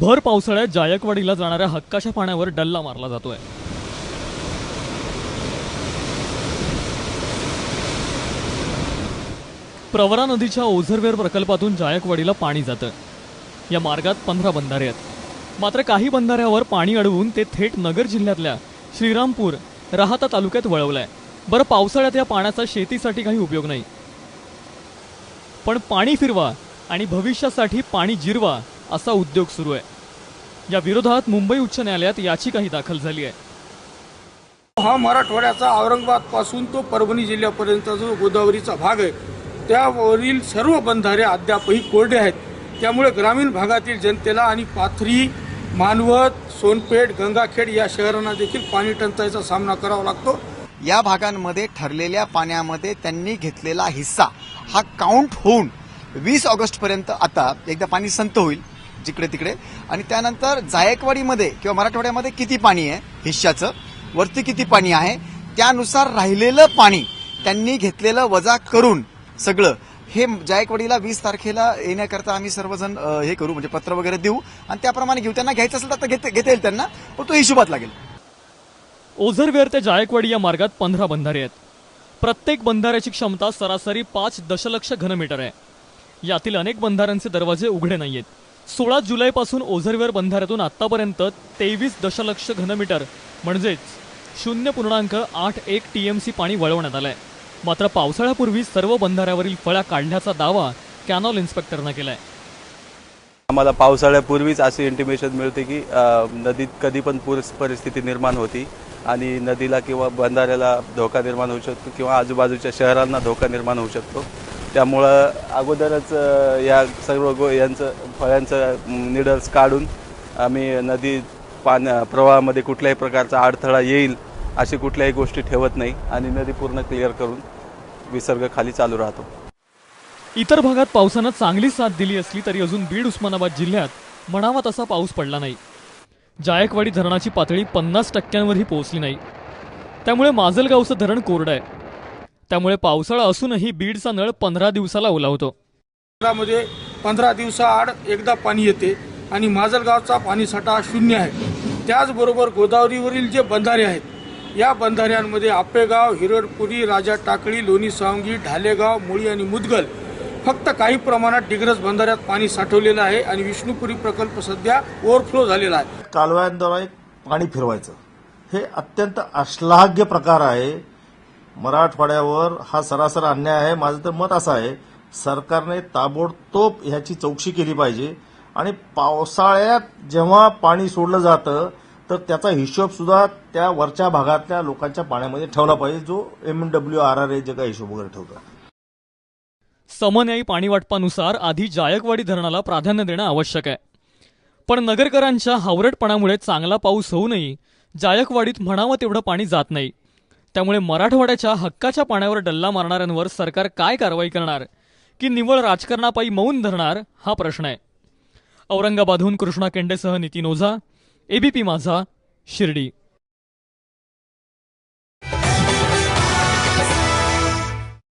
भर पावसाळ्यात जायकवाडीला जाणाऱ्या हक्काच्या पाण्यावर डल्ला मारला जातोय. प्रवरा नदीच्या ओझरवेर प्रकल्पातून जायकवाडीला पाणी जातं. या मार्गात पंधरा बंधारे आहेत. मात्र काही बंधाऱ्यावर पाणी अडवून ते थेट नगर जिल्ह्यातल्या श्रीरामपूर राहाता तालुक्यात वळवलंय. बरं पावसाळ्यात या पाण्याचा शेतीसाठी काही उपयोग नाही. पण पाणी फिरवा आणि भविष्यासाठी पाणी जिरवा असा उद्योग सुरू आहे. या विरोधात मुंबई उच्च न्यायालयात याचिकाही दाखल झाली आहे. हा मराठवाड्याचा औरंगाबादपासून तो परभणी जिल्ह्यापर्यंत जो गोदावरीचा भाग आहे त्यावरील सर्व बंधारे अद्यापही कोरडे आहेत. त्यामुळे ग्रामीण भागातील जनतेला आणि पाथरी मानवत सोनपेठ गंगाखेड या शहरांना देखील पाणी टंचाईचा सामना करावा लागतो. या भागांमध्ये ठरलेल्या पाण्यामध्ये त्यांनी घेतलेला हिस्सा हा काउंट होऊन वीस ऑगस्ट पर्यंत आता एकदा पाणी संत होईल. जिकडे तिकडे आणि त्यानंतर जायकवाडीमध्ये किंवा मराठवाड्यामध्ये किती पाणी आहे? हिश्श्याचं. वरती किती पाणी आहे? त्यानुसार राहिलेलं पाणी त्यांनी घेतलेलं वजा करून सगळं. हे जायकवाडीला वीस तारखेला येण्याकरता आम्ही सर्वजण हे करू म्हणजे पत्र वगैरे देऊ. आणि त्याप्रमाणे घेऊ. त्यांना घ्यायचं असेल तर घेता घेता येईल त्यांना पण तो हिशोबात लागेल. ओझरवेर ते जायकवाडी या मार्गात पंधरा बंधारे आहेत. प्रत्येक बंधाऱ्याची क्षमता सरासरी पाच दशलक्ष घनमीटर आहे. यातील अनेक बंधाऱ्यांचे दरवाजे उघडे नाहीयेत. सोळा जुलैपासून ओझरवेर बंधाऱ्यातून आतापर्यंत तेवीस दशलक्ष घनमीटर म्हणजेच शून्य पूर्णांक आठ एक टी एम सी पाणी वळवण्यात आलंय. मात्र पावसाळ्यापूर्वी सर्व बंधाऱ्यावरील फळ्या काढण्याचा दावा कॅनॉल इन्स्पेक्टरनं केलाय. आम्हाला पावसाळ्यापूर्वीच अशी इंटिमेशन मिळते की नदीत कधी पण पूर परिस्थिती निर्माण होती आणि नदीला किंवा बंधाऱ्याला धोका निर्माण होऊ शकतो किंवा आजूबाजूच्या शहरांना धोका निर्माण होऊ शकतो. त्यामुळं अगोदरच या सर्व गो यांचं फळ्यांचं निडल्स काढून आम्ही नदी पाण्या प्रवाहामध्ये कुठल्याही प्रकारचा अडथळा येईल अशी कुठल्याही गोष्टी ठेवत नाही आणि नदी पूर्ण क्लिअर करून विसर्ग खाली चालू राहतो. इतर भागात पावसानं चांगली साथ दिली असली तरी अजून बीड उस्मानाबाद जिल्ह्यात म्हणावा तसा पाऊस पडला नाही. जायकवाडी धरणाची पातळी पन्नास टक्क्यांवरही पोहोचली नाही. त्यामुळे माजलगावचं धरण कोरडं आहे. त्यामुळे पावसाळा असूनही बीडचा नळ पंधरा दिवसाला ओलावतो. शहरामध्ये पंधरा दिवसाआड एकदा पाणी येते आणि माजलगावचा पाणीसाठा शून्य आहे. त्याचबरोबर गोदावरीवरील जे बंधारे आहेत या बंधाऱ्यांमध्ये आपेगाव हिरडपुरी राजा टाकळी लोणी सावंगी ढालेगाव मुळी आणि मुदगल फक्त काही प्रमाणात डिग्रस बंधाऱ्यात पाणी साठवलेलं आहे आणि विष्णुपुरी प्रकल्प सध्या ओव्हरफ्लो झालेला आहे. कालव्यांद्वारे पाणी फिरवायचं. हे अत्यंत अश्लाघ्य प्रकार आहे. मराठवाड्यावर हा सरासर अन्याय आहे. माझं तर मत असं आहे सरकारने ताबडतोब ह्याची चौकशी केली पाहिजे आणि पावसाळ्यात जेव्हा पाणी सोडलं जातं तर त्याचा हिशोब सुद्धा त्या वरच्या भागातल्या लोकांच्या पाण्यामध्ये ठेवला पाहिजे जो M W R R A J काही हिशोब वगैरे ठेवतो. समन्यायी पाणी वाटपानुसार आधी जायकवाडी धरणाला प्राधान्य देणं आवश्यक आहे. पण नगरकरांच्या हावरटपणामुळे चांगला पाऊस होऊनही जायकवाडीत म्हणावं तेवढं पाणी जात नाही. त्यामुळे मराठवाड्याच्या हक्काच्या पाण्यावर डल्ला मारणाऱ्यांवर सरकार काय कारवाई करणार? की निव्वळ राजकारणापायी मौन धरणार? हा प्रश्न आहे. औरंगाबादहून कृष्णा केंडेसह नितीन ओझा एबीपी माझा शिर्डी.